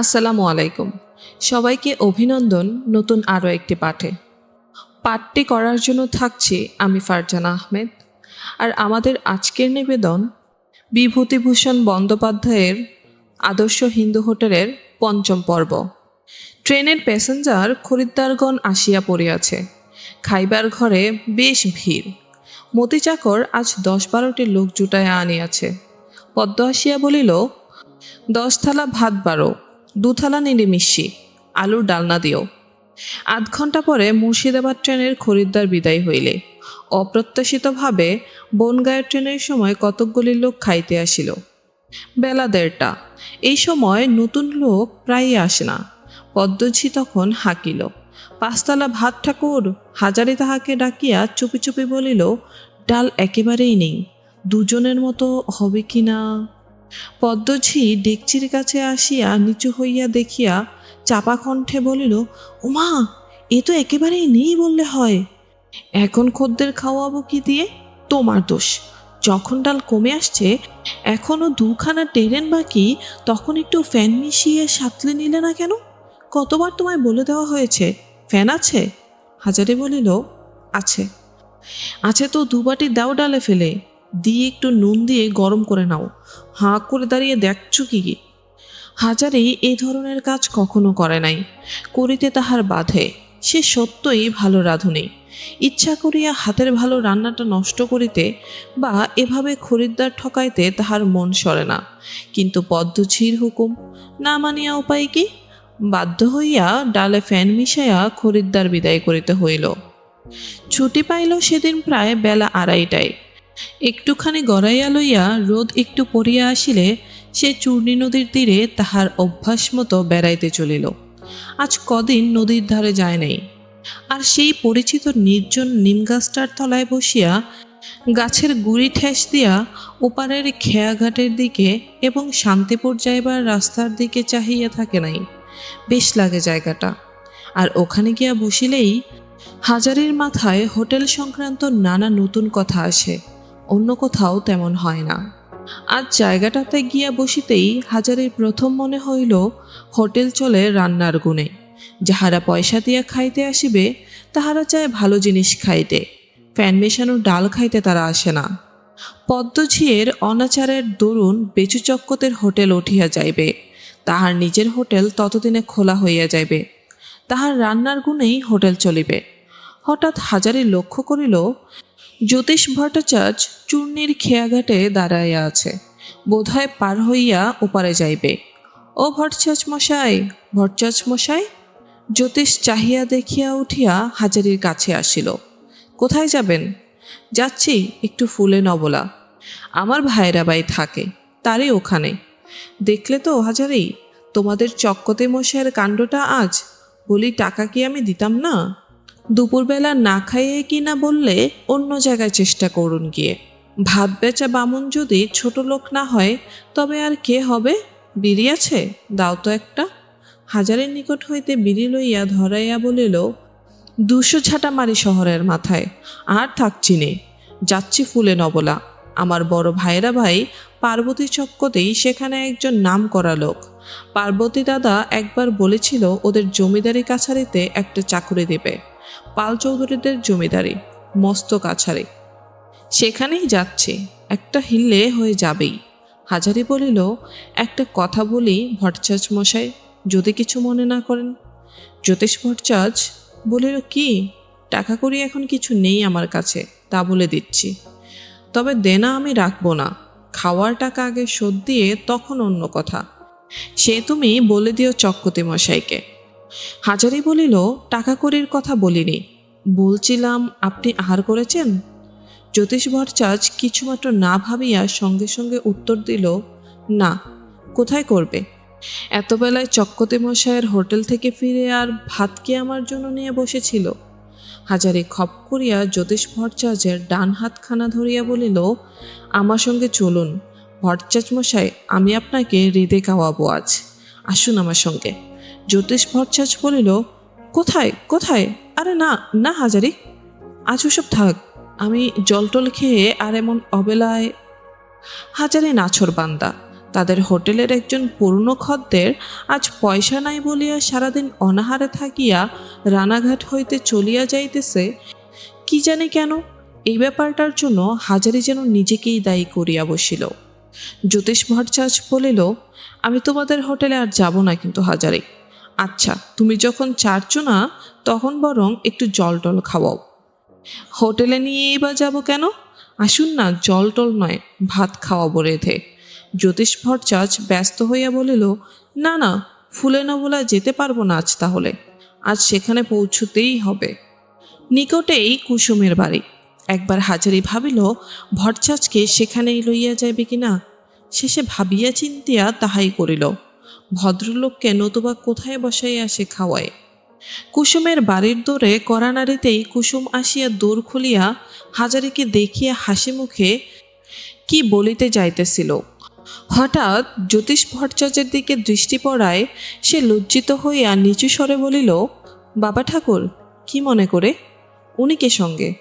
আসসালামু আলাইকুম। সবাইকে অভিনন্দন নতুন আরও একটি পাঠে। পাঠটি করার জন্য থাকছি আমি ফারজানা আহমেদ। আর আমাদের আজকের নিবেদন বিভূতিভূষণ বন্দ্যোপাধ্যায়ের আদর্শ হিন্দু হোটেলের পঞ্চম পর্ব। ট্রেনের প্যাসেঞ্জার খরিদ্দারগণ আসিয়া পড়িয়াছে। খাইবার ঘরে বেশ ভিড়। মতি চাকর আজ দশ বারোটি লোক জুটাইয়া আনিয়াছে। পদ্ম আসিয়া বলিল দশ থালা ভাত বারো দু থালা নিরামিষি, আলুর ডালনা দিও। আধ ঘণ্টা পরে মুর্শিদাবাদ ট্রেনের খরিদ্দার বিদায় হইলে। অপ্রত্যাশিতভাবে বনগাঁয়ের ট্রেনের সময় কতকগুলি লোক খাইতে আসিল। বেলা দেড়টা। এই সময় নতুন লোক প্রায়ই আসে না। পদ্মঝি তখন হাঁকিল। পাঁচতলা ভাত ঠাকুর হাজারি তাহাকে ডাকিয়া চুপি চুপি বলিল, ডাল একেবারেই নেই। দুজনের মতো হবে কি না? পদ্মঝি ডেকচির কাছে আসিয়া নিচু হইয়া দেখিয়া চাপা কণ্ঠে বলিল ওমা এ তো একেবারেই নেই বললে হয়। এখন খদ্দের খাওয়াবো কি দিয়ে? তোমার দোষ। যখন ডাল কমে আসছে এখনও দুখানা টেরেন বাকি, তখন একটু ফ্যান মিশিয়ে সাতলে নিলে না কেন? কতবার তোমায় বলে দেওয়া হয়েছে? ফ্যান আছে? হাজারে বলিল, আছে। আছে তো দুবাটি দাও ডালে ফেলে। দিয়ে একটু নুন দিয়ে গরম করে নাও। হাঁ করে দাঁড়িয়ে দেখছ কি কি? হাজারি এই ধরনের কাজ কখনো করে নাই। করিতে তাহার বাধে। সে সত্যই ভালো রাঁধুনি। ইচ্ছা করিয়া হাতের ভালো রান্নাটা নষ্ট করিতে বা এভাবে খরিদ্দার ঠকাইতে তাহার মন সরে না। কিন্তু পদ্মঝির হুকুম, না মানিয়া উপায় কি? বাধ্য হইয়া ডালে ফ্যান মিশাইয়া খরিদ্দার বিদায় করিতে হইল। ছুটি পাইল সেদিন প্রায় বেলা আড়াইটায়। একটুখানি গড়াইয়া লইয়া রোদ একটু পড়িয়া আসিলে, সে চূর্ণী নদীর তীরে তাহার অভ্যাস মতো বেড়াইতে চলিল। আজ কদিন নদীর ধারে যায় নাই। আর সেই পরিচিত নির্জন নিমগাছটার তলায় বসিয়া গাছের গুড়ি ঠেস দিয়া ওপারের খেয়াঘাটের দিকে এবং শান্তিপুর যাইবার রাস্তার দিকে চাহিয়া থাকে নাই। বেশ লাগে জায়গাটা। আর ওখানে গিয়া বসিলেই হাজারের মাথায় হোটেল সংক্রান্ত নানা নতুন কথা আসে। অন্য কোথাও তেমন হয় না। আজ জায়গাটাতে গিয়া বসিতেই হাজারের প্রথম মনে হইল, হোটেল চলে রান্নার গুণে। যাহারা পয়সা দিয়া খাইতে আসিবে, তাহারা চায় ভালো জিনিস খাইতে। ফ্যান মেশানো ডাল খাইতে তারা আসে না। পদ্মঝিয়ের অনাচারের দরুন বেচুচক্কতের হোটেল উঠিয়া যাইবে। তাহার নিজের হোটেল ততদিনে খোলা হইয়া যাইবে। তাহার রান্নার গুণেই হোটেল চলিবে। হঠাৎ হাজারি লক্ষ্য করিল জ্যোতিষ ভট্টাচার্য চূর্ণির খেয়াঘাটে দাঁড়াইয়া আছে। বোধহয় পার হইয়া ওপারে যাইবে। ও ভট্টাচার্য মশাই ভট্টাচার্য মশাই? জ্যোতিষ চাহিয়া দেখিয়া উঠিয়া হাজারির কাছে আসিল। কোথায় যাবেন? যাচ্ছি, একটু ফুলে নবলা। আমার ভাইরা বাই থাকে, তারই ওখানে। দেখলে তো হাজারি, তোমাদের চক্কতে মশাইয়ের কাণ্ডটা আজ। বলি, টাকা কি আমি দিতাম না? দুপুরবেলা না খাইয়ে কি না বললে অন্য জায়গায় চেষ্টা করুন গিয়ে। ভাত বেচা বামুন যদি ছোট লোক না হয়, তবে আর কে হবে? বিড়ি আছে? দাও তো একটা। হাজারের নিকট হইতে বিড়ি লইয়া ধরাইয়া বলিল, দুশো ঝাঁটা মারি শহরের মাথায়, আর থাকছি নে। যাচ্ছি ফুলে নবলা। আমার বড় ভাইরা ভাই পার্বতী চক্কতেই সেখানে একজন নাম করা লোক। পার্বতী দাদা একবার বলেছিল ওদের জমিদারি কাছারিতে একটা চাকরি দেবে। পাল চৌধুরীদের জমিদারি মস্ত কাছারি সেখানেই যাচ্ছে, একটা হিললে হয়ে যাবেই। হাজারি বলিল, একটা কথা বলি ভট্টাচার্য মশাই, যদি কিছু মনে না করেন? জ্যোতিষ ভট্টাচার্য বলিল, কি? টাকা করি এখন কিছু নেই আমার কাছে, তা বলে দিচ্ছি। তবে দেনা আমি রাখব না, খাওয়ার টাকা আগে শোধ দিয়ে তখন অন্য কথা। সে তুমি বলে দিও চক্কতি মশাইকে। হাজারি বলিল টাকা করির কথা বলিনি। বলছিলাম, আপনি আহার করেছেন? জ্যোতিষ ভট্টাচার্য কিছুমাত্র না ভাবিয়া সঙ্গে সঙ্গে উত্তর দিল, না, কোথায় করবে? এতবেলায় চক্কতে মশাইয়ের হোটেল থেকে ফিরে আর ভাত কি আমার জন্য নিয়ে বসেছিল? হাজারি খপ করিয়া জ্যোতিষ ভট্টাচার্যের ডান হাতখানা ধরিয়া বলিল, আমার সঙ্গে চলুন। ভট্টাচার্য মশাই আমি আপনাকে হৃদে খাওয়াবো আজ। আসুন আমার সঙ্গে। জ্যোতিষ ভট্টাচার্য বলিল, কোথায় কোথায়? আরে না না হাজারি। আজ ওসব থাক, আমি জল টল খেয়ে আর এমন অবেলায় হাজারি নাছর বান্দা। তাদের হোটেলের একজন পুরনো খদ্দের আজ পয়সা নাই বলিয়া সারাদিন অনাহারে থাকিয়া রানাঘাট হইতে চলিয়া যাইতেছে, কি জানি কেন? এই ব্যাপারটার জন্য হাজারি যেন নিজেকেই দায়ী করিয়া বসিল। জ্যোতিষ ভট্টাচার্য বলিল, আমি তোমাদের হোটেলে আর যাব না কিন্তু হাজারে। আচ্ছা তুমি যখন চারছো না, তখন বরং একটু জল টল খাওয়াও। হোটেলে নিয়েই বা যাব কেন? আসুন না জল টল নয়, ভাত খাওয়াবো রেধে। জ্যোতিষ ভট্টাচার্য ব্যস্ত হইয়া বলিল, না না, ফুলে নবলা যেতে পারব না আজ তাহলে। আজ সেখানে পৌঁছতেই হবে। নিকটেই কুসুমের বাড়ি। একবার হাজারি ভাবিল, ভট্টাচার্যকে সেখানেই লইয়া যাইবে কিনা? শেষে ভাবিয়া চিন্তিয়া তাহাই করিল। ভদ্রলোককে নতুবা কোথায় বসাইয়া সে খাওয়ায়? কুসুমের বাড়ির দৌড়ে কড়া নাড়িতেই কুসুম আসিয়া দৌড় খুলিয়া হাজারিকে দেখিয়া হাসি মুখে কি বলিতে যাইতেছিল? হঠাৎ জ্যোতিষ ভট্টাচার্যের দিকে দৃষ্টি পড়ায় সে লজ্জিত হইয়া নিচু স্বরে বলিল, বাবা ঠাকুর, কি মনে করে? উনি কে সঙ্গে?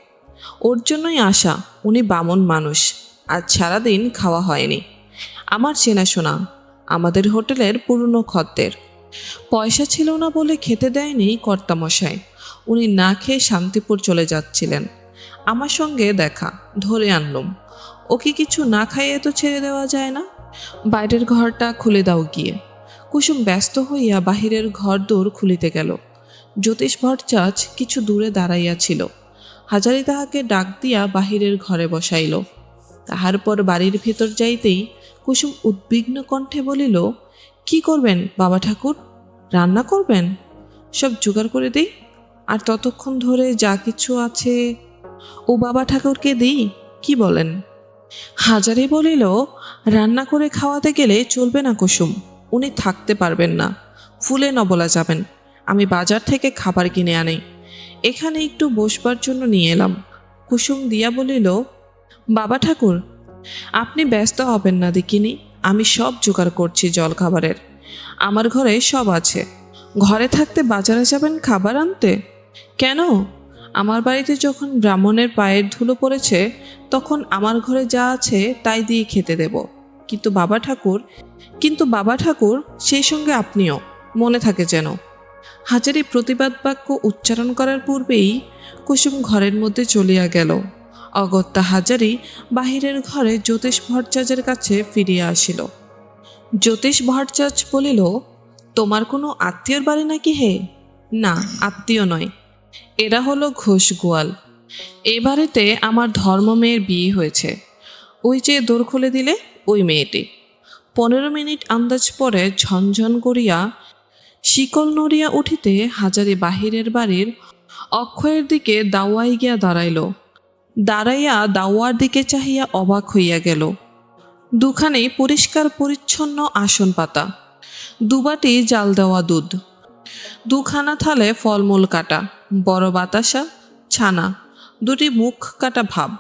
ওর জন্যই আশা, উনি বামন মানুষ, আজ সারাদিন খাওয়া হয়নি। আমার চেনাশোনা আমাদের হোটেলের পুরনো খদ্দের। পয়সা ছিল না বলে খেতে দেয়নি কর্তামশাই। উনি না খেয়ে শান্তিপুর চলে যাচ্ছিলেন। আমার সঙ্গে দেখা, ধরে আনলুম। ওকে কিছু না খাইয়ে তো ছেড়ে দেওয়া যায় না? বাইরের ঘরটা খুলে দাও গিয়ে। কুসুম ব্যস্ত হইয়া বাহিরের ঘর দৌড় খুলিতে গেল। জ্যোতিষ ভট্টাচ কিছু দূরে দাঁড়াইয়াছিল হাজারি তাহাকে ডাক দিয়া বাহিরের ঘরে বসাইল। তাহার পর বাড়ির ভিতর যাইতেই কুসুম উদ্বিগ্ন কণ্ঠে বলিল, কি করবেন, বাবা ঠাকুর? রান্না করবেন? সব জোগাড় করে দিই? আর ততক্ষণ ধরে যা কিছু আছে ও বাবা ঠাকুরকে দিই? কি বলেন? হাজারে বলিল, রান্না করে খাওয়াতে গেলে চলবে না কুসুম, উনি থাকতে পারবেন না, ফুলে নবলা যাবেন, আমি বাজার থেকে খাবার কিনে আনি। এখানে একটু বসবার জন্য নিয়ে এলাম। কুসুম দিয়া বলিল, বাবা ঠাকুর আপনি ব্যস্ত হবেন না দেখিনি আমি সব জোগাড় করছি জল খাবারের আমার ঘরে সব আছে। ঘরে থাকতে বাজারে যাবেন খাবার আনতে? কেন? আমার বাড়িতে যখন ব্রাহ্মণের পায়ের ধুলো পড়েছে, তখন আমার ঘরে যা আছে তাই দিয়ে খেতে দেব। কিন্তু বাবা ঠাকুর, কিন্তু বাবা ঠাকুর, সেই সঙ্গে আপনিও, মনে থাকে যেন। হাজারি প্রতিবাদ বাক্য উচ্চারণ করার পূর্বেই কুসুম ঘরের মধ্যে চলিয়া গেল। অগত্যা হাজারি বাহিরের ঘরে জ্যোতিষ ভট্টাচার্যের কাছে ফিরিয়া আসিল। জ্যোতিষ ভট্টাচার্য বলিল, তোমার কোনো আত্মীয়র বাড়ি নাকি হে? না, আত্মীয় নয়। এরা হলো ঘোষ গোয়াল। এ বাড়িতে আমার ধর্ম মেয়ের বিয়ে হয়েছে। ওই যে দোর খুলে দিলে, ওই মেয়েটি। পনেরো মিনিট আন্দাজ পরে ঝনঝন করিয়া শিকল নড়িয়া উঠিতে হাজারি বাহিরের বাড়ির অক্ষয়ের দিকে দাওয়াই গিয়া দাঁড়াইল। দাঁড়াইয়া দাওয়ার দিকে চাহিয়া অবাক হইয়া গেল। দুখানে পরিষ্কার পরিচ্ছন্ন আসন পাতা। দুবাটি জাল দেওয়া দুধ। দুখানা থালে ফলমূল কাটা। বড় বাতাসা, ছানা। দুটি মুখ কাটা ভাব।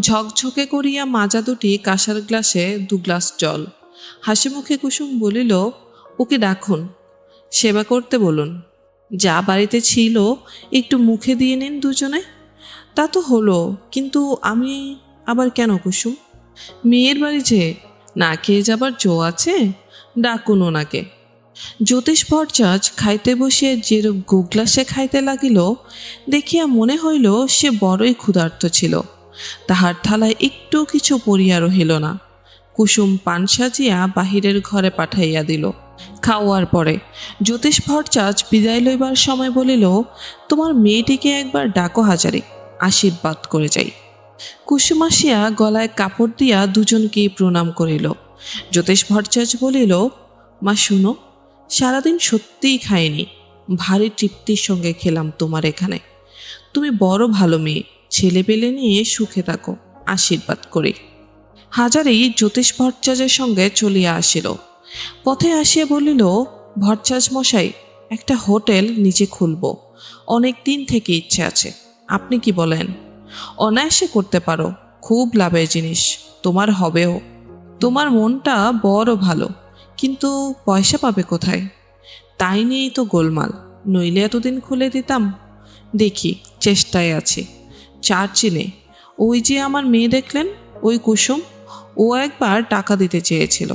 ঝকঝকে করিয়া মাজা দুটি কাঁসার গ্লাসে দু গ্লাস জল। হাসি মুখে কুসুম বলিল, ওকে ডাকুন। সেবা করতে বলুন। যা বাড়িতে ছিল, একটু মুখে দিয়ে নিন দুজনে। তা তো হলো, কিন্তু আমি আবার কেন কুসুম? মেয়ের বাড়ি যে না খেয়ে যাবার জো আছে ডাকুন ওনাকে জ্যোতিষ ভট্টাচ খাইতে বসিয়ে যেরূপ গোগ্লাসে খাইতে লাগিল, দেখিয়া মনে হইল সে বড়ই ক্ষুধার্ত ছিল। তাহার থালায় একটু কিছু পড়িয়া রহিল না। কুসুম পান সাজিয়া বাহিরের ঘরে পাঠাইয়া দিল। খাওয়ার পরে জ্যোতিষ ভট্টাচ বিদায় লইবার সময় বলিল, তোমার মেয়েটিকে একবার ডাকো হাজারি আশীর্বাদ করে যাই। কুসুম আসিয়া গলায় কাপড় দিয়া দুজনকেই প্রণাম করিল। জ্যোতিষ ভট্টাচ বলিল, মা, শুনো, সারাদিন সত্যিই খাইনি। ভারী তৃপ্তির সঙ্গে খেলাম তোমার এখানে। তুমি বড় ভালো মেয়ে ছেলে পেলে নিয়ে সুখে থাকো, আশীর্বাদ করি। হাজারেই জ্যোতিষ ভট্টাচার্যের সঙ্গে চলিয়া আসিল। পথে আসিয়া বলিল ভট্টাচ মশাই, একটা হোটেল নিচে খুলব। অনেক দিন থেকে ইচ্ছে আছে। আপনি কি বলেন? অনায়াসে করতে পারো, খুব লাভের জিনিস, তোমার হবেও। তোমার মনটা বড় ভালো, কিন্তু পয়সা পাবে কোথায়? তাই নিয়েই তো গোলমাল, নইলে এতদিন খুলে দিতাম। দেখি, চেষ্টায় আছি। চার চিনে, ওই যে আমার মেয়ে দেখলেন, ওই কুসুম, ও একবার টাকা দিতে চেয়েছিল।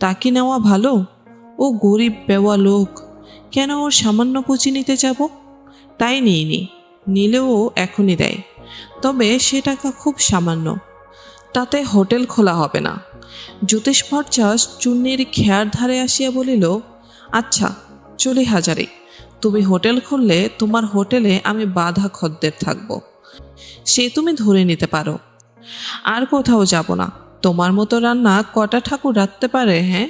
তা কি নেওয়া ভালো? ও গরিব, বেওয়া লোক, কেন ওর সামান্য পুঁজি নিতে যাব? তাই নিইনি। নিলেও এখনই দেয়। তবে সে টাকা খুব সামান্য। তাতে হোটেল খোলা হবে না। জ্যোতিষ ভট্টাস চূর্ণির খেয়ার ধারে আসিয়া বলিল আচ্ছা চলি হাজারে। তুমি হোটেল খুললে তোমার হোটেলে আমি বাধা খদ্দের থাকব। সে তুমি ধরে নিতে পারো। আর কোথাও যাব না। তোমার মতো রান্না কটা ঠাকুর রাখতে পারে হ্যাঁ?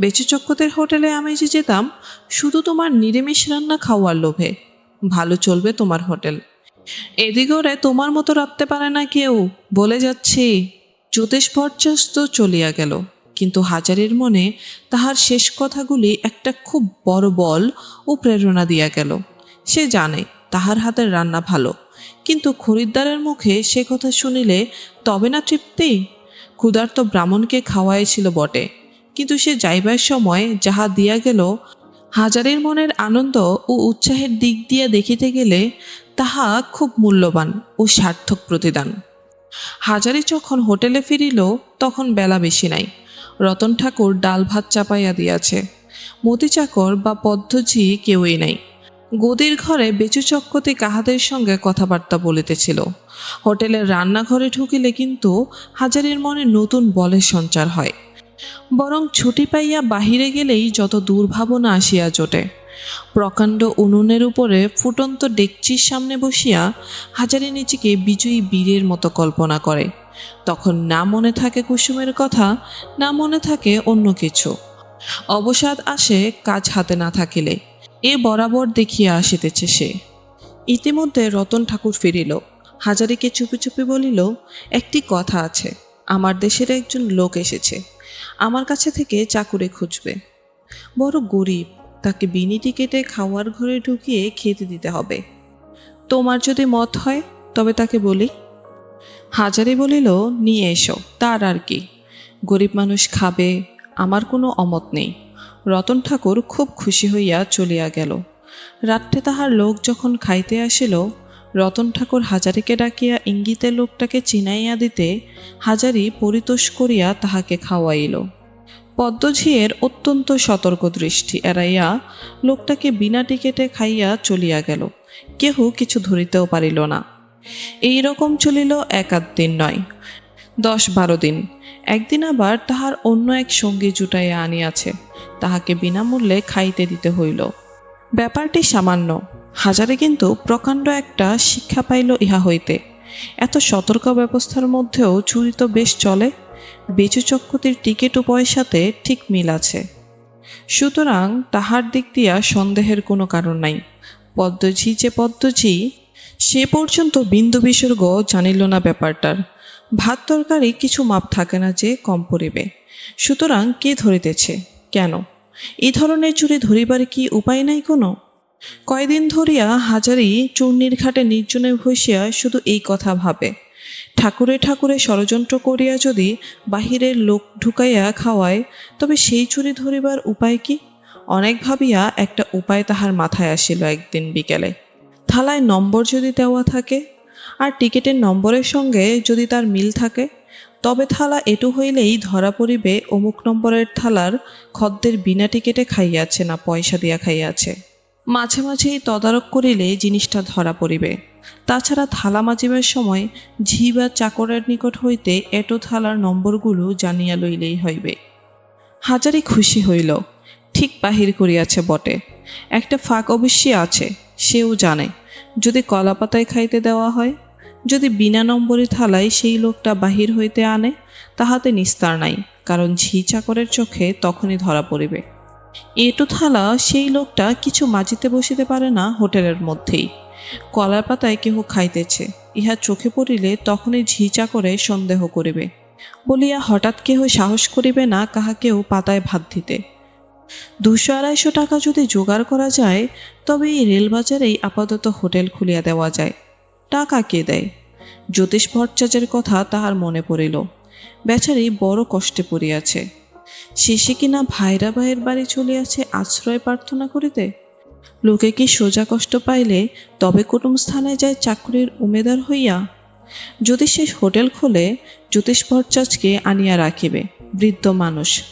বেচু চক্কতের হোটেলে আমি যে যেতাম, শুধু তোমার নিরামিষ রান্না খাওয়ার লোভে। ভালো চলবে তোমার হোটেল। এদিকে তোমার মতো রাখতে পারে না কেউ। বলে যাচ্ছি, জ্যোতিষ ভট্টাস্ত চলিয়া গেল। কিন্তু হাজারের মনে তাহার শেষ কথাগুলি একটা খুব বড় বল ও প্রেরণা দিয়া গেল। সে জানে তাহার হাতের রান্না ভালো, কিন্তু খরিদ্দারের মুখে সে কথা শুনিলে তবে না তৃপ্তি? ক্ষুধার্ত ব্রাহ্মণকে খাওয়াইছিল বটে, কিন্তু সে যাইবার সময় যাহা দিয়া গেল হাজারের মনের আনন্দ ও উৎসাহের দিক দিয়া দেখিতে গেলে তাহা খুব মূল্যবান ও সার্থক প্রতিদান। হাজারি যখন হোটেলে ফিরিল, তখন বেলা বেশি নাই। রতন ঠাকুর ডাল ভাত চাপাইয়া দিয়াছে। মতি চাকর বা পদ্ধতি কেউই নাই। গদির ঘরে বেচু চক্কতে কাহাদের সঙ্গে কথাবার্তা বলিতেছিল। হোটেলের রান্নাঘরে ঢুকিলে কিন্তু হাজারির মনে নতুন বলের সঞ্চার হয়। বরং ছুটি পাইয়া বাহিরে গেলেই যত দুর্ভাবনা আসিয়া জোটে। প্রকাণ্ড উনুনের উপরে ফুটন্ত ডেকচির সামনে বসিয়া হাজারি নিচিকে বিজয়ী বীরের মতো কল্পনা করে। তখন না মনে থাকে কুসুমের কথা, না মনে থাকে অন্য কিছু। অবসাদ আসে কাজ হাতে না থাকিলে, এ বরাবর দেখিয়া আসিতেছে সে। ইতিমধ্যে রতন ঠাকুর ফিরিল। হাজারিকে চুপি চুপি বলিল, একটি কথা আছে, আমার দেশের একজন লোক এসেছে। আমার কাছে থেকে চাকুরে খুঁজবে। বড় গরিব, তাকে বিনি টিকেটে খাওয়ার ঘরে ঢুকিয়ে খেতে দিতে হবে। তোমার যদি মত হয়, তবে তাকে বলি। হাজারি বলিল, নিয়ে এসো, তার আর কি। গরিব মানুষ খাবে, আমার কোনো অমত নেই। রতন ঠাকুর খুব খুশি হইয়া চলিয়া গেল। রাত্রে তাহার লোক যখন খাইতে আসিল রতন ঠাকুর হাজারিকে ডাকিয়া ইঙ্গিতে লোকটাকে চিনাইয়া দিতে হাজারি পরিতোষ করিয়া তাহাকে খাওয়াইল। পদ্মঝিয়ের অত্যন্ত সতর্ক দৃষ্টি এড়াইয়া লোকটাকে বিনা টিকেটে খাইয়া চলিয়া গেল। কেহ কিছু ধরিতেও পারিল না। এই রকম চলিল এক আধ দিন নয়, দশ বারো দিন। একদিন আবার তাহার অন্য এক সঙ্গী জুটাইয়া আনিয়াছে। তাহাকে বিনামূল্যে খাইতে দিতে হইল। ব্যাপারটি সামান্য। হাজারে কিন্তু প্রকাণ্ড একটা শিক্ষা পাইল ইহা হইতে। এত সতর্ক ব্যবস্থার মধ্যেও চুরি তো বেশ চলে, বেচু চক্রতির টিকিট ও পয়সাতে ঠিক মিল আছে। সুতরাং তাহার দিক দিয়া সন্দেহের কোনো কারণ নাই। পদ্মঝি যে পদ্মঝি, সে পর্যন্ত বিন্দু বিসর্গ জানিল না ব্যাপারটার। ভাত তরকারি কিছু মাপ থাকে না যে কম পড়িবে। সুতরাং কে ধরিতেছে? কেন? এই ধরনের চুরি ধরিবার কি উপায় নাই কোনো? কয়দিন ধরিয়া হাজারি চূর্ণির ঘাটে নির্জনে বসিয়া শুধু এই কথা ভাবে। ঠাকুরে ঠাকুরে ষড়যন্ত্র করিয়া যদি বাহিরের লোক ঢুকাইয়া খাওয়ায়, তবে সেই চুরি ধরিবার উপায় কি? অনেক ভাবিয়া একটা উপায় তাহার মাথায় আসিল একদিন বিকেলে। থালায় নম্বর যদি দেওয়া থাকে, আর টিকিটের নম্বরের সঙ্গে যদি তার মিল থাকে, তবে থালা এটু হইলেই ধরা পড়িবে অমুক নম্বরের থালার খদ্দের বিনা টিকিটে খাইয়াছে না পয়সা দিয়া খাইয়াছে। মাঝে মাঝেই তদারক করিলে জিনিসটা ধরা পড়িবে। তাছাড়া থালা মাজিবার সময় ঝি বা চাকরের নিকট হইতে এটো থালার নম্বরগুলো জানিয়া লইলেই হইবে। হাজারি খুশি হইল, ঠিক বাহির করিয়াছে বটে। একটা ফাঁক অবশ্যই আছে, সেও জানে, যদি কলাপাতায় খাইতে দেওয়া হয়। যদি বিনা নম্বরে থালায় সেই লোকটা বাহির হইতে আনে, তাহাতে নিস্তার নাই, কারণ ঝি চাকরের চোখে তখনই ধরা পড়িবে। এটু থালা সেই লোকটা কিছু মাজিতে বসিতে পারে না হোটেলের মধ্যেই। কলার পাতায় কেহ খাইতেছে, ইহা চোখে পড়িলে তখনই ঝি করে সন্দেহ করিবে। বলিয়া হঠাৎ কেহ সাহস করিবে না কাহাকেও পাতায় ভাত দিতে। দুশো আড়াইশো টাকা যদি জোগাড় করা যায়, তবে এই রেলবাজারেই আপাতত হোটেল খুলিয়া দেওয়া যায়। টাকা কে দেয়? জ্যোতিষ ভট্টাচার্যের কথা তাহার মনে পড়িল। বেচারি বড় কষ্টে পড়িয়াছে। শেষে কিনা ভাইরা ভাইয়ের বাড়ি চলিয়াছে আশ্রয় প্রার্থনা করিতে? লোকে কি সোজা কষ্ট পাইলে তবে কুটুম স্থানে যায় চাকরির উমেদার হইয়া? যদি সে হোটেল খোলে জ্যোতিষ ভট্টাচার্যকে আনিয়া রাখিবে, বৃদ্ধ মানুষ।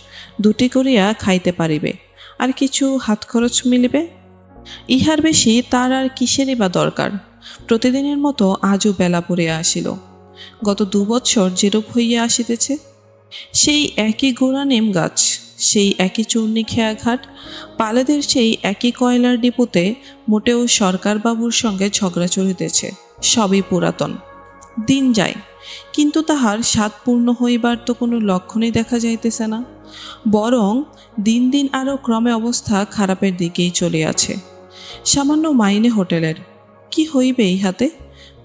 দুটি করিয়া খাইতে পারিবে। আর কিছু হাত খরচ মিলিবে? ইহার বেশি তার আর কিসেরই বা দরকার। প্রতিদিনের মতো আজও বেলা পড়িয়া আসিল। গত দুবৎসর যেরূপ হইয়া আসিতেছে সেই একই গোড়া নেম গাছ, সেই একই চূর্ণি খেয়া ঘাট, পালেদের সেই একই কয়লার ডিপোতে মোটেও সরকারবাবুর সঙ্গে ঝগড়া চলিতেছে, সবই পুরাতন। দিন যায়, কিন্তু তাহার স্বাদ পূর্ণ হইবার তো কোনো লক্ষণই দেখা যাইতেছে না, বরং দিন দিন আরও ক্রমে অবস্থা খারাপের দিকেই চলিয়াছে। সামান্য মাইনে হোটেলের, কি হইবে ইহাতে?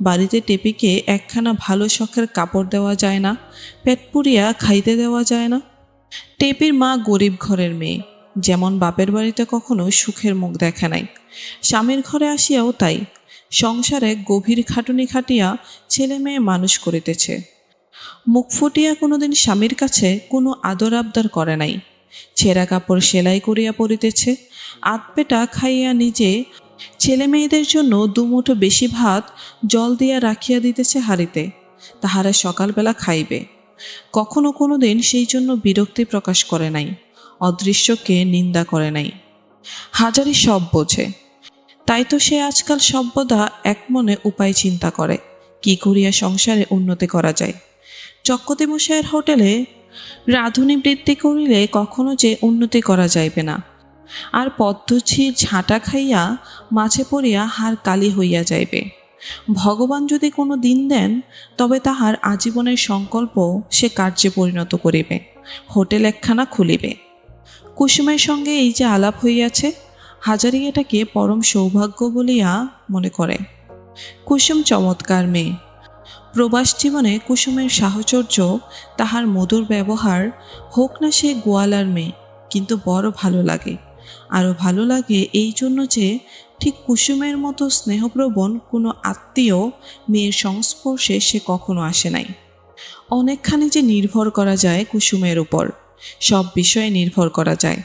বাড়িতে টেপিকে একখানা ভালো শখের কাপড় দেওয়া যায় না, পেট পুড়িয়া খাইতে দেওয়া যায় না। টেপির মা গরিব ঘরের মেয়ে, যেমন বাপের বাড়িতে কখনো সুখের মুখ দেখে নাই। স্বামীর ঘরে আসিয়াও তাই, সংসারে গভীর খাটুনি খাটিয়া ছেলে মেয়ে মানুষ করিতেছে। মুখ ফুটিয়া কোনোদিন স্বামীর কাছে কোনো আদর আবদার করে নাই। ছেঁড়া কাপড় সেলাই করিয়া পরিতেছে আতপেটা খাইয়া নিজে ছেলে মেয়েদের জন্য দুমুঠো বেশি ভাত জল দিয়া রাখিয়া দিতেছে হাড়িতে, তাহারা সকালবেলা খাইবে। কখনো কোনো দিন সেই জন্য বিরক্তি প্রকাশ করে নাই, অদৃশ্যকে নিন্দা করে নাই। হাজারি সব বোঝে, তাই তো সে আজকাল সভ্যদা এক মনে উপায় চিন্তা করে, কি করিয়া সংসারে উন্নতি করা যায়। মশাইয়ের হোটেলে রাঁধুনি বৃদ্ধি করিলে কখনো যে উন্নতি করা যাইবে না। আর পদ্ধতির ঝাঁটা খাইয়া মাছে পড়িয়া হার কালি হইয়া যাইবে। ভগবান যদি কোনো দিন দেন, তবে তাহার আজীবনের সংকল্প সে কার্যে পরিণত করিবে, হোটেল একখানা খুলিবে। কুসুমের সঙ্গে এই যে আলাপ হইয়াছে হাজারি এটাকে পরম সৌভাগ্য বলিয়া মনে করে। কুসুম চমৎকার মেয়ে। প্রবাস জীবনে কুসুমের সাহচর্য, তাহার মধুর ব্যবহার, হোক না সে গোয়ালার মেয়ে, কিন্তু বড় ভালো লাগে। আরও ভালো লাগে এই জন্য যে ঠিক কুসুমের মতো স্নেহপ্রবণ কোনো আত্মীয় মেয়ের সংস্পর্শে সে কখনো আসে নাই। অনেকখানি যে নির্ভর করা যায় কুসুমের উপর, সব বিষয়ে নির্ভর করা যায়।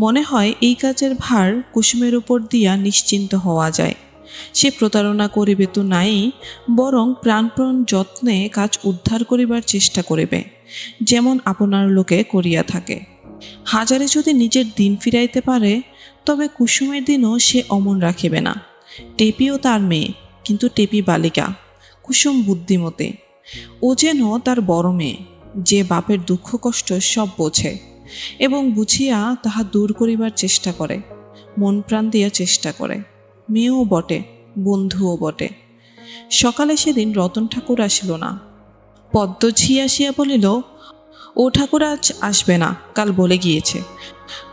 মনে হয় এই কাজের ভার কুসুমের উপর দিয়া নিশ্চিন্ত হওয়া যায়। সে প্রতারণা করিবে তো নাই, বরং প্রাণপ্রাণ যত্নে কাজ উদ্ধার করিবার চেষ্টা করিবে, যেমন আপনার লোকে করিয়া থাকে। হাজারে যদি নিজের দিন ফিরাইতে পারে, তবে কুসুমের দিনও সে অমন রাখিবে না। টেপিও তার মেয়ে, কিন্তু টেপি বালিকা, কুসুম বুদ্ধিমতে। ও যেন তার বড় মেয়ে, যে বাপের দুঃখ কষ্ট সব বোঝে, এবং বুঝিয়া তাহা দূর করিবার চেষ্টা করে, মন প্রাণ দিয়া চেষ্টা করে। মেয়েও বটে, বন্ধুও বটে। সকালে সেদিন রতন ঠাকুর আসিল না। পদ্ম ঝি আসিয়া বলিল ও ঠাকুর আজ আসবে না, কাল বলে গিয়েছে।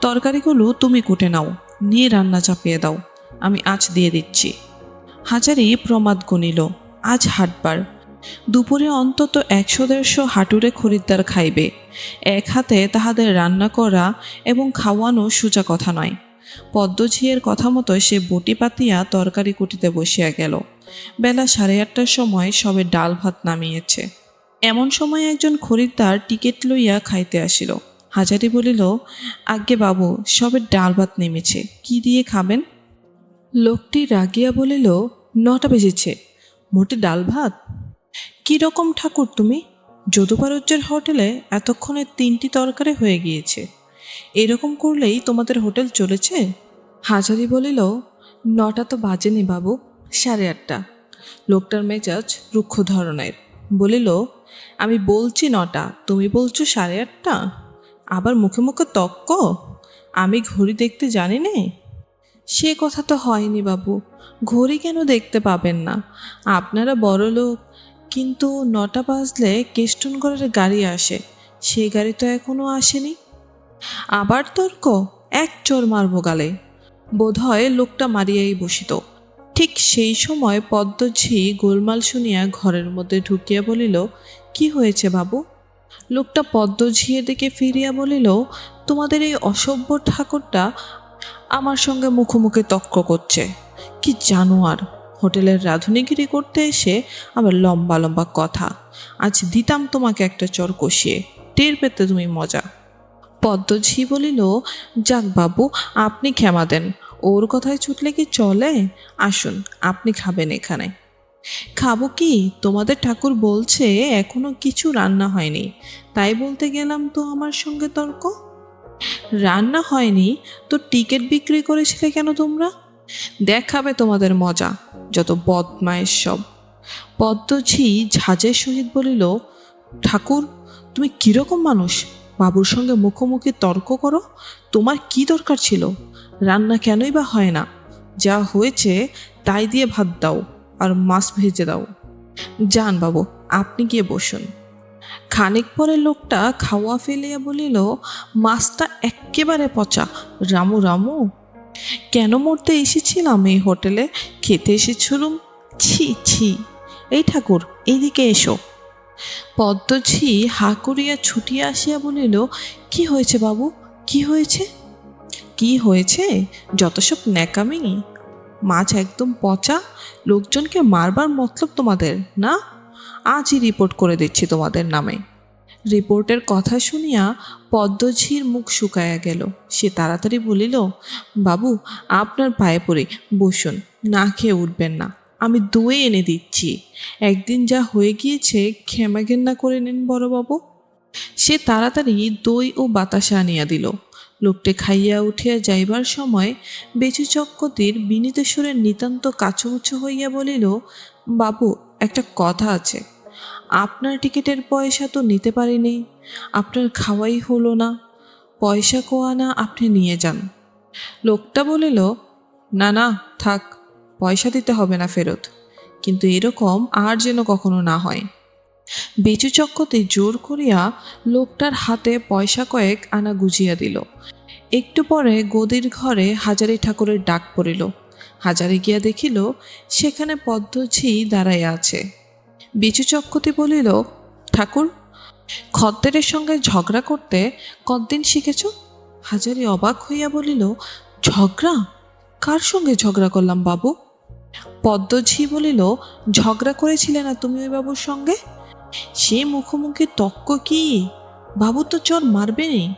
তরকারিগুলো তুমি কুটে নাও, নিয়ে রান্না চাপিয়ে দাও, আমি আজ দিয়ে দিচ্ছি। হাজারি প্রমাদ গণিল আজ হাটবার। দুপুরে অন্তত একশো দেড়শো হাঁটুরে খরিদ্দার খাইবে। এক হাতে তাহাদের রান্না করা এবং খাওয়ানো সোজা কথা নয়। পদ্মঝিয়ের কথা মতো সে বটি পাতিয়া তরকারি কুটিতে বসিয়া গেল। বেলা সাড়ে আটটার সময় সবে ডাল ভাত নামিয়েছে। এমন সময় একজন খরিদ্দার টিকিট লইয়া খাইতে আসিল। হাজারি বলিল, আজ্ঞে বাবু, সবে ডাল ভাত নেমেছে, কি দিয়ে খাবেন? লোকটি রাগিয়া বলিল, নটা বেজেছে, মোটে ডাল ভাত? কী রকম ঠাকুর তুমি? যদুপারজ্যের হোটেলে এতক্ষণে তিনটি তরকারি হয়ে গিয়েছে। এরকম করলেই তোমাদের হোটেল চলেছে? হাজারি বলিল, নটা তো বাজেনি বাবু, সাড়ে আটটা। লোকটার মেজাজ রুক্ষ ধরনের। বলিল আমি বলছি নটা, তুমি বলছো সাড়ে আটটা? আবার মুখে মুখে তক্ক? আমি ঘড়ি দেখতে জানি নে। সে কথা তো হয়নি বাবু, ঘড়ি কেন দেখতে পাবেন না? আপনারা বড় লোক, কিন্তু নটা বাজলে কেষ্টনগরের গাড়ি আসে সেই গাড়ি তো এখনও আসেনি। আবার তর্ক, এক চোর মারব গালে। বোধহয় লোকটা মারিয়াই বসিত। ঠিক সেই সময় পদ্মঝি গোলমাল শুনিয়া ঘরের মধ্যে ঢুকিয়া বলিল, কি হয়েছে বাবু? লোকটা পদ্মঝিয়ের দিকে ফিরিয়া বলিল, তোমাদের এই অসভ্য ঠাকুরটা আমার সঙ্গে মুখোমুখি তক্ক করছে। কি জানোয়ার হোটেলের রাঁধুনিগিরি করতে এসে আবার লম্বা লম্বা কথা। আজ দিতাম তোমাকে একটা চর কষিয়ে, টের পেতে তুমি মজা। পদ্মঝি বলিল, যাক বাবু, আপনি ক্ষমা দেন। ওর কথায় ছুটলে কি চলে? আসুন, আপনি খাবেন এখানে। খাব কি? তোমাদের ঠাকুর বলছে এখনও কিছু রান্না হয়নি। তাই বলতে গেলাম তো আমার সঙ্গে তর্ক। রান্না হয়নি? তো টিকিট বিক্রি করেছিলে কেন তোমরা? দেখাবে তোমাদের মজা, যত বদমায়ের সব। পদ্মঝি ঝাঁজের সহিত বলিল, ঠাকুর, তুমি কীরকম মানুষ? বাবুর সঙ্গে মুখোমুখি তর্ক করো? তোমার কি দরকার ছিল? রান্না কেনই বা হয় না। যা হয়েছে তাই দিয়ে ভাত দাও আর মাছ ভেজে দাও। যান বাবু, আপনি গিয়ে বসুন। খানিক পরে লোকটা খাওয়া ফেলিয়া বলিল, মাছটা এক্কেবারে পচা। রামু রামু, কেন মরতে এসেছিলাম এই হোটেলে? খেতে এসেছিলুম ছি ছি। এই ঠাকুর, এইদিকে এসো। পদ্মঝি হা করিয়া ছুটিয়া আসিয়া বলিল, কি হয়েছে বাবু? কি হয়েছে? কি হয়েছে? যত সব ন্যাকামি, মাছ একদম পচা, লোকজনকে মারবার মতলব তোমাদের, না? আজই রিপোর্ট করে দিচ্ছি তোমাদের নামে। রিপোর্টের কথা শুনিয়া পদ্মঝির মুখ শুকায়া গেল। সে তাড়াতাড়ি বলিল, বাবু, আপনার পায়ে পড়ে, বসুন, না খেয়ে উঠবেন না। আমি দই এনে দিচ্ছি। একদিন যা হয়ে গিয়েছে ক্ষমা ঘেন্না করে নিন বড়বাবু। সে তাড়াতাড়ি দই ও বাতাসা আনিয়া দিল। লোকটি খাইয়া উঠিয়া যাইবার সময় বেচু চক্কতির বিনীত সুরে নিতান্ত কাছুমুছু হইয়া বলিল, বাবু, একটা কথা আছে। আপনার টিকিটের পয়সা তো নিতে পারিনি। আপনার খাওয়াই হলো না। পয়সা কোয়া না আপনি নিয়ে যান। লোকটা বলিল, না না, থাক, পয়সা দিতে হবে না ফেরত। কিন্তু এরকম আর যেন কখনো না হয়। বেচু চক্কতে জোর করিয়া লোকটার হাতে পয়সা কয়েক আনা গুজিয়া দিল। একটু পরে গদির ঘরে হাজারি ঠাকুরের ডাক পড়িল। হাজারে গিয়া দেখিল, সেখানে পদ্মঝি দাঁড়াইয়া আছে। বিচু চক্কতি বলিল, ঠাকুর, খদ্দেরের সঙ্গে ঝগড়া করতে কতদিন শিখেছ? হাজারি অবাক হইয়া বলিল, ঝগড়া? কার সঙ্গে ঝগড়া করলাম বাবু? পদ্মঝি বলিল, ঝগড়া করেছিলে না তুমি ওই বাবুর সঙ্গে? সে মুখোমুখি তক্ক কি? বাবু তো চোর মারবেনি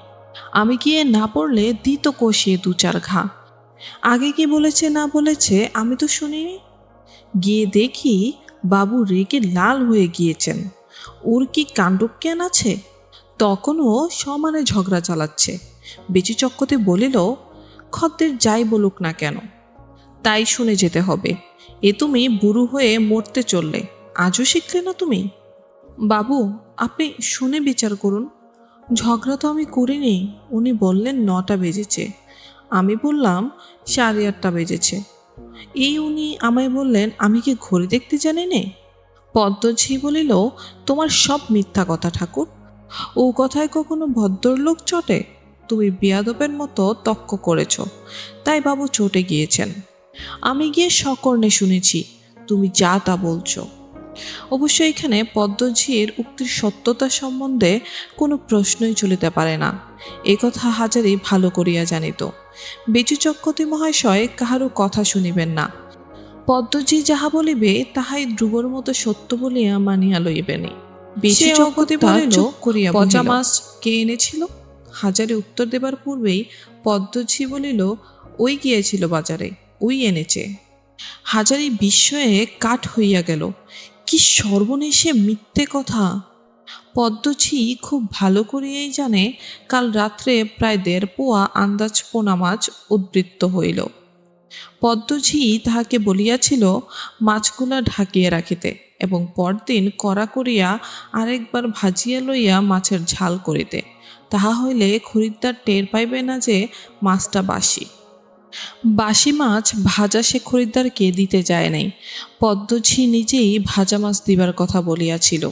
আমি গিয়ে না পড়লে দিত কষিয়ে দু চার ঘা। আগে কি বলেছে না বলেছে আমি তো শুনিনি। গিয়ে দেখি বাবু রেগে লাল হয়ে গিয়েছেন। ওর কি কাণ্ডজ্ঞান আছে? তখনও সমানে ঝগড়া চালাচ্ছে। বেচি চক্কতে বলিল, খদ্দের যাই বলুক না কেন। তাই শুনে যেতে হবে। এ তুমি বুড়ো হয়ে মরতে চললে। আজও শিখলে না তুমি? বাবু, আপনি শুনে বিচার করুন। ঝগড়া তো আমি করিনি, উনি বললেন নটা বেজেছে। আমি বললাম সাড়ে আটটা বেজেছে। এই উনি আমায় বললেন, আমি কি ঘড়ি দেখতে জানি নে পদ্মঝি বলিল, তোমার সব মিথ্যা কথা ঠাকুর। ও কথায় কখনো ভদ্রলোক চটে? তুমি বিয়াদবের মতো তক্ক করেছ। তাই বাবু চটে গিয়েছেন। আমি গিয়ে সকর্ণে শুনেছি, তুমি যা তা বলছো। অবশ্য এখানে পদ্মঝির উক্তির সত্যতা সম্বন্ধে কোনো প্রশ্নই চলিতে পারে না। এ কথা হাজারি ভালো করিয়া জানিত। বেচু চক্রবর্তী মহাশয় কাহারও কথা শুনিবেন না। পদ্মজি যাহা বলিবে তাহাই ধ্রুবর মতো সত্য বলিয়া মানিয়া লইবেনি বলিল করিয়া পচা মাছ কে এনেছিল? হাজারে উত্তর দেবার পূর্বেই পদ্মঝি বলিল ওই গিয়েছিল বাজারে ওই এনেছে। হাজারি বিস্ময়ে কাঠ হইয়া গেল। কি সর্বনেশে মিথ্যে কথা? পদ্মঝি খুব ভালো করিয়াই জানে, কাল রাত্রে প্রায় দেড় পোয়া আন্দাজ পোনা মাছ উদ্বৃত্ত হইল। পদ্মঝি তাহাকে বলিয়াছিল, মাছগুলা ঢাকিয়া রাখিতে এবং পরদিন কড়া করিয়া আরেকবার ভাজিয়া লইয়া মাছের ঝাল করিতে। তাহা হইলে খরিদ্দার টের পাইবে না যে মাছটা বাসি। বাসি মাছ ভাজা সে খরিদ্দারকে দিতে যায় নাই। পদ্মঝি নিজেই ভাজা মাছ দিবার কথা বলিয়াছিল।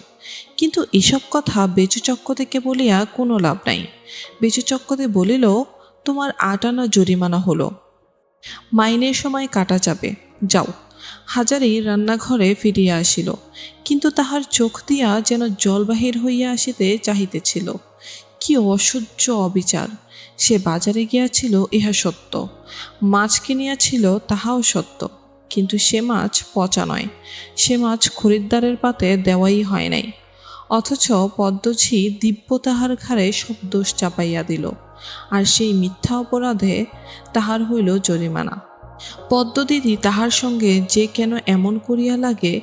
কিন্তু এসব কথা বেচু চক্র থেকে বলিয়া কোনো লাভ নাই। বেচু চক্রতে বলিল, তোমার আট আনা জরিমানা হলো। মাইনের সময় কাটা যাবে। যাও। হাজারি রান্নাঘরে ফিরিয়া আসিল। কিন্তু তাহার চোখ দিয়া যেন জল বাহির হইয়া আসিতে চাহিতেছিল। কি অসহ্য অবিচার। সে বাজারে গিয়াছিল, ইহা সত্য। মাছ কিনিয়াছিল, তাহাও সত্য। কিন্তু সে মাছ পচা নয়। সে মাছ খরিদ্দারের পাতে দেওয়াই হয় নাই। অথচ পদ্মঝি দিব্য তাহার ঘাড়ে সব দোষ চাপাইয়া দিল। আর সেই মিথ্যা অপরাধে তাহার হইল জরিমানা। পদ্মদিদি তাহার সঙ্গে যে কেন এমন করিয়া লাগে,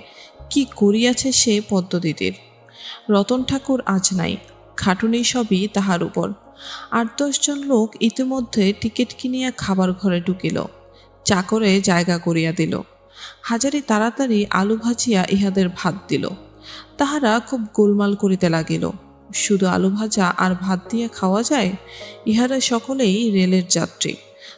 কি করিয়াছে সে পদ্মদিদির? রতন ঠাকুর আজ নাই। খাটুনি সবই তাহার উপর। আট দশজন লোক ইতিমধ্যে টিকিট কিনিয়া খাবার ঘরে ঢুকিল চাকরে জায়গা করিয়া দিল। হাজারি তাড়াতাড়ি আলু ভাজিয়া ইহাদের ভাত দিল। তাহারা খুব গোলমাল করিতে লাগিল। শুধু আলু ভাজা আর ভাত দিয়ে খাওয়া যায়? ইহারা সকলেই রেলের যাত্রী।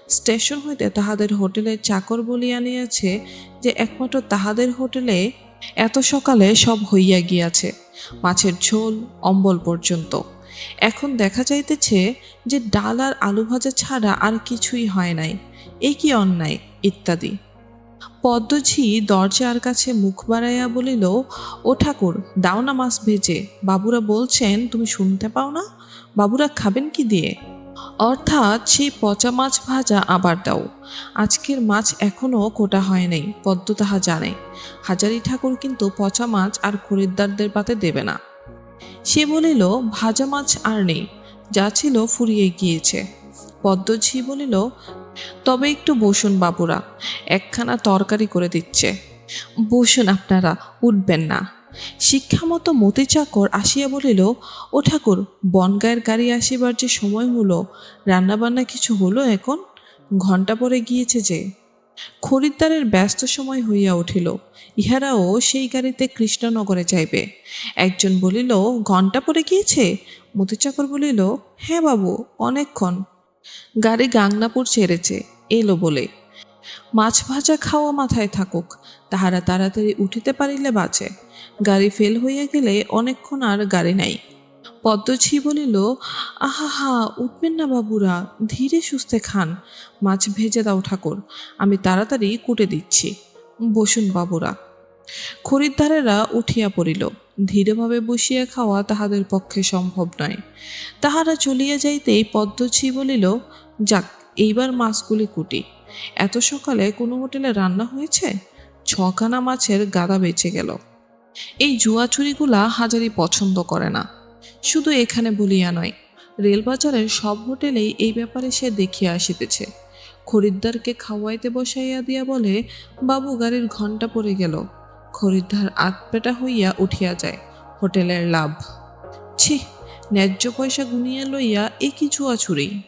স্টেশন হইতে তাহাদের হোটেলের চাকর বলিয়া নিয়েছে যে, একমাত্র তাহাদের হোটেলে এত সকালে সব হইয়া গিয়াছে। মাছের ঝোল, অম্বল পর্যন্ত। এখন দেখা যাইতেছে যে ডাল আর আলু ভাজা ছাড়া আর কিছুই হয় নাই। এই কি অন্যায়, ইত্যাদি। পদ্মঝি দরজার কাছে মুখ বাড়াইয়া বলিল, ও ঠাকুর, দাও না মাছ ভেজে। বাবুরা বলছেন, তুমি শুনতে পাও না? বাবুরা খাবেন কি দিয়ে? অর্থাৎ সেই পচা মাছ ভাজা আবার দাও। আজকের মাছ এখনও কোটা হয় নাই, পদ্ম তাহা জানে। হাজারি ঠাকুর কিন্তু পচা মাছ আর খরিদ্দারদের পাতে দেবে না। সে বলিল, ভাজা মাছ আর নেই, যা ছিল ফুরিয়ে গিয়েছে। পদ্মঝি বলিল, তবে একটু বসুন বাবুরা, একখানা তরকারি করে দিচ্ছে। বসুন আপনারা, উঠবেন না। শিক্ষামতো মতি চাকর আসিয়া বলিল, ও ঠাকুর, বনগায়ের গাড়ি আসিবার যে সময় হলো, রান্নাবান্না কিছু হলো এখন? ঘণ্টা পরে গিয়েছে যে। খরিদ্দারের ব্যস্ত সময় হইয়া উঠিল। ইহারাও সেই গাড়িতে কৃষ্ণনগরে যাইবে। একজন বলিল ঘণ্টা পরে গিয়েছে? মতিচাকর বলিল হ্যাঁ বাবু, অনেকক্ষণ। গাড়ি গাংনাপুর ছেড়েছে, এলো বলে। মাছ ভাজা খাওয়া মাথায় থাকুক, তাহারা তাড়াতাড়ি উঠিতে পারিলে বাঁচে। গাড়ি ফেল হইয়া গেলে অনেকক্ষণ আর গাড়ি নাই। পদ্মঝি বলিল আহা হা উঠবেন না বাবুরা, ধীরে সুস্থে খান। মাছ ভেজে দাও ঠাকুর, আমি তাড়াতাড়ি কুটে দিচ্ছি। বসুন বাবুরা। খরিদ্দারেরা উঠিয়া পড়িল। ধীরেভাবে বসিয়া খাওয়া তাহাদের পক্ষে সম্ভব নয়। তাহারা চলিয়া যাইতেই পদ্মঝি বলিল, যাক, এইবার মাছগুলি কুটি। এত সকালে কোনো হোটেলে রান্না হয়েছে? ছখানা মাছের গাদা বেঁচে গেল। এই জুয়াচুরিগুলা হাজারি পছন্দ করে না। শুধু এখানে বলিয়া নয়, রেলবাজারের সব হোটেলেই এই ব্যাপারে সে দেখিয়া আসিতেছে। খরিদ্দারকে খাওয়াইতে বসাইয়া দিয়া বলে, বাবু, গাড়ির ঘণ্টা পড়ে গেল। খরিদ্দার আতপেটা হইয়া উঠিয়া যায়। হোটেলের লাভ। ছি, ন্যায্য পয়সা গুনিয়া লইয়া এ কি জুয়াচুরি